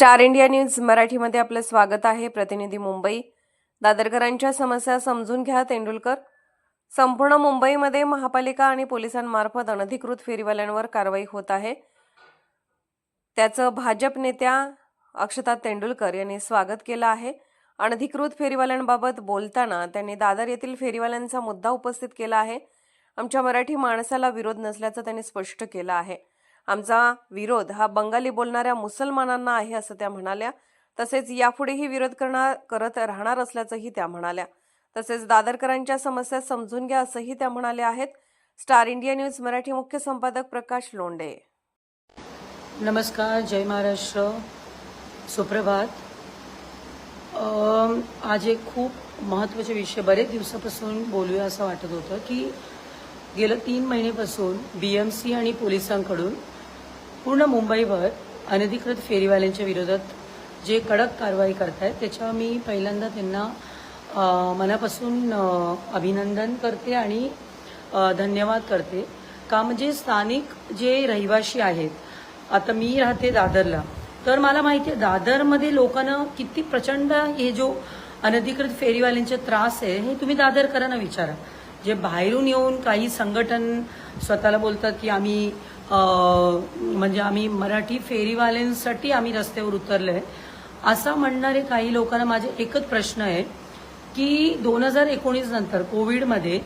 Star India news मराठीमध्ये आपलं स्वागत आहे. प्रतिनिधी मुंबई. दादरकरांच्या समस्या समजून घ्या तेंडुलकर. संपूर्ण मुंबईमध्ये महापालिका आणि पोलिसांमार्फत अनधिकृत फेरीवाल्यांवर कारवाई होत आहे. त्याचं भाजप नेत्या अक्षता तेंडुलकर यांनी स्वागत केलं आहे. अनधिकृत फेरीवाल्यांबाबत बोलताना त्यांनी दादर येथील फेरीवाल्यांचा मुद्दा उपस्थित केला आहे. आमच्या मराठी माणसाला विरोध नसल्याचं त्यांनी स्पष्ट केलं आहे. आमचा विरोध हा बंगाली बोलणाऱ्या मुसलमानांना आहे असं त्या म्हणाल्या. तसेच यापुढेही विरोध करणार करत राहणार असल्याचंही त्या म्हणाल्या. तसेच दादरकरांच्या समस्या समजून घ्या असंही त्या म्हणाल्या आहेत. स्टार इंडिया न्यूज मराठी मुख्य संपादक प्रकाश लोंडे नमस्कार जय महाराष्ट्र. सुप्रभात. आज एक खूप महत्त्वाचे विषय बरेच दिवसापासून बोलूया असं वाटत होतं की गेलं तीन महिन्यापासून बी एम सी आणि पोलिसांकडून पूर्ण मुंबईभर अनधिकृत फेरीवाल्यांच्या विरोधात जे कडक कारवाई करतायत त्याच्या मी पहिल्यांदा त्यांना मनापासून अभिनंदन करते आणि धन्यवाद करते. का म्हणजे स्थानिक जे रहिवासी आहेत आता मी राहते दादरला तर मला माहिती आहे दादरमध्ये लोकांना किती प्रचंड हे जो अनधिकृत फेरीवाल्यांचे त्रास आहे हे तुम्ही दादरकरांना विचारा. जे बाहेरून येऊन काही संघटन स्वतःला बोलतात की आम्ही म्हणजे आम्ही मराठी फेरीवाल्यांसाठी आम्ही रस्त्यावर उतरलोय. असं म्हणणारे काही लोकांना माझे एकच प्रश्न आहे की दोन हजार एकोणीस नंतर कोविडमध्ये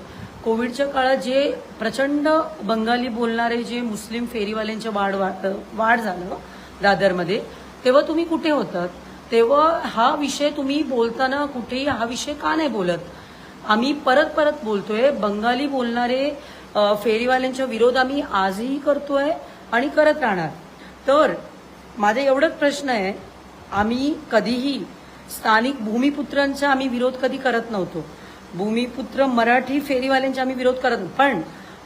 कोविडच्या काळात जे प्रचंड बंगाली बोलणारे जे मुस्लिम फेरीवाल्यांचे वाढ वाढ वाढ झालं दादरमध्ये तेव्हा तुम्ही कुठे होतात? तेव्हा हा विषय तुम्ही बोलताना कुठेही हा विषय का नाही बोलत? आम्ही परत परत बोलतोय. बंगाली बोलणारे फेरीवाल्यांच्या विरोध आम्ही आजही करतोय आणि करत राहणार. तर माझा एवढंच प्रश्न आहे आम्ही कधीही स्थानिक भूमिपुत्रांचा आम्ही विरोध कधी करत नव्हतो. भूमिपुत्र मराठी फेरीवाल्यांचा आम्ही विरोध करत पण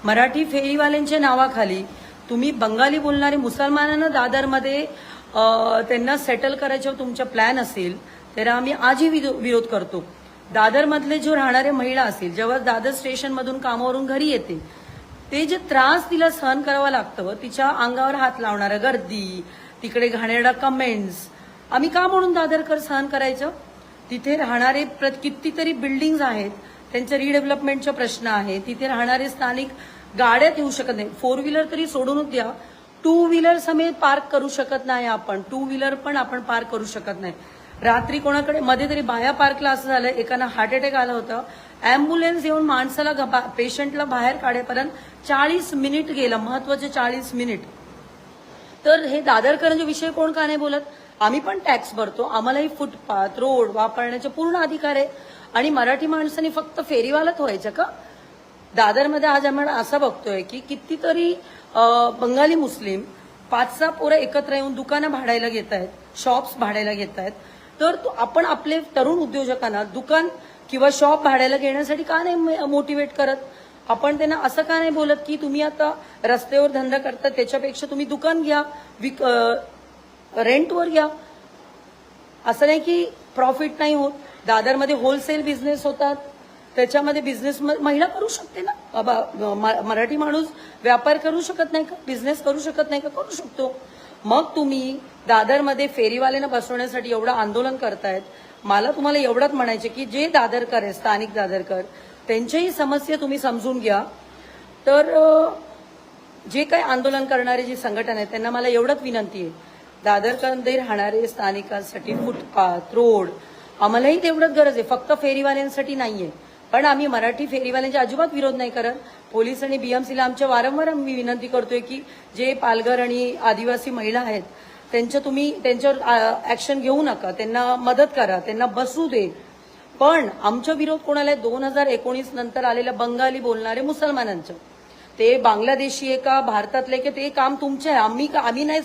मराठी फेरीवाल्यांच्या नावाखाली तुम्ही बंगाली बोलणारे मुसलमानांना दादरमध्ये त्यांना सेटल करायचा तुमचा प्लॅन असेल तर आम्ही आजही विरो- विरोध करतो. दादरमधले जो राहणारे महिला असतील जेव्हा दादर स्टेशनमधून कामावरून घरी येते ते जे त्रास तिला सहन करावा लागतं तिच्या अंगावर हात लावणारं गर्दी तिकडे घाणेरडा कमेंट्स आम्ही का म्हणून दादरकर सहन करायचं? तिथे राहणारे कितीतरी बिल्डिंग्ज आहेत त्यांच्या रिडेव्हलपमेंटचा प्रश्न आहे तिथे राहणारे स्थानिक गाड्यात येऊ शकत नाही फोर व्हीलर तरी सोडूनच द्या. टू व्हीलर समेत पार्क करू शकत नाही आपण. टू व्हीलर पण आपण पार्क करू शकत नाही. रात्री कोणाकडे मध्ये तरी बाया पार्कला असं झालं एकानं हार्ट अटॅक आलं होतं. अँब्युलन्स येऊन माणसाला पेशंटला बाहेर काढेपर्यंत चाळीस मिनिट गेलं महत्त्वाचे चाळीस मिनिट. तर हे दादरकरांचे विषय कोण का नाही बोलत? आम्ही पण टॅक्स भरतो आम्हालाही फुटपाथ रोड वापरण्याचे पूर्ण अधिकार आहे. आणि मराठी माणसांनी फक्त फेरीवालाच व्हायचं का? दादरमध्ये आज आम्ही असं बघतोय की कितीतरी बंगाली मुस्लिम पाच सहा पोरं एकत्र येऊन दुकानं भाडायला घेत आहेत शॉप्स भाडायला घेत आहेत तर आपण आपले तरुण उद्योजकांना दुकान किंवा शॉप भाड्याला घेण्यासाठी का नाही मोटिवेट करत? आपण त्यांना असं का नाही बोलत की तुम्ही आता रस्त्यावर धंदा करता त्याच्यापेक्षा तुम्ही दुकान घ्या विक रेंटवर घ्या. असं नाही की प्रॉफिट नाही होत. दादरमध्ये होलसेल बिझनेस होतात. त्याच्यामध्ये बिझनेस महिला करू शकते ना? मराठी माणूस व्यापार करू शकत नाही का? बिझनेस करू शकत नाही का? करू शकतो. मग तुम्ही दादरमध्ये फेरीवाल्यांना बसवण्यासाठी एवढं आंदोलन करतायत. मला तुम्हाला एवढंच म्हणायचे की जे दादरकर आहे स्थानिक दादरकर त्यांच्याही समस्या तुम्ही समजून घ्या. तर जे काही आंदोलन करणारे जी संघटना आहेत त्यांना मला एवढंच विनंती आहे. दादरकरमध्ये राहणारे स्थानिकांसाठी फुटपाथ रोड आम्हालाही तेवढंच गरज आहे. फक्त फेरीवाल्यांसाठी नाहीये. पण आम्ही मराठी फेरीवाल्यांच्या अजिबात विरोध नाही करत. पोलीस आणि बीएमसीला आमच्या वारंवार आम्ही विनंती करतोय की जे पालघर आणि आदिवासी महिला आहेत त्यांच्या तुम्ही त्यांच्यावर ऍक्शन घेऊ नका. त्यांना मदत करा. त्यांना बसू दे. पण आमचा विरोध कोणाला दोन हजार एकोणीस नंतर आलेल्या बंगाली बोलणारे मुसलमानांचं. ते बांगलादेशी आहे का भारतातले की ते काम तुमचे आहे. आम्ही का आम्ही नाही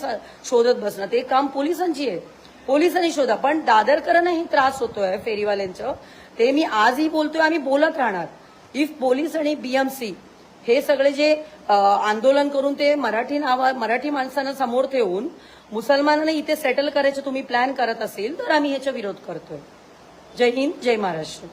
शोधत बसणार. ते काम पोलिसांची आहे. पोलिसांनी शोधा. पण दादरकरांनाही त्रास होतोय फेरीवाल्यांचं. ते मी आजही बोलतोय आम्ही बोलत राहणार. इफ पोलीस आणि बीएमसी हे सगळे जे आंदोलन करून ते मराठी नावा मराठी माणसांना समोर ठेवून मुसलमानांना इथे सेटल करायचं तुम्ही प्लॅन करत असेल तर आम्ही ह्याचा विरोध करतोय. जय हिंद जय महाराष्ट्र.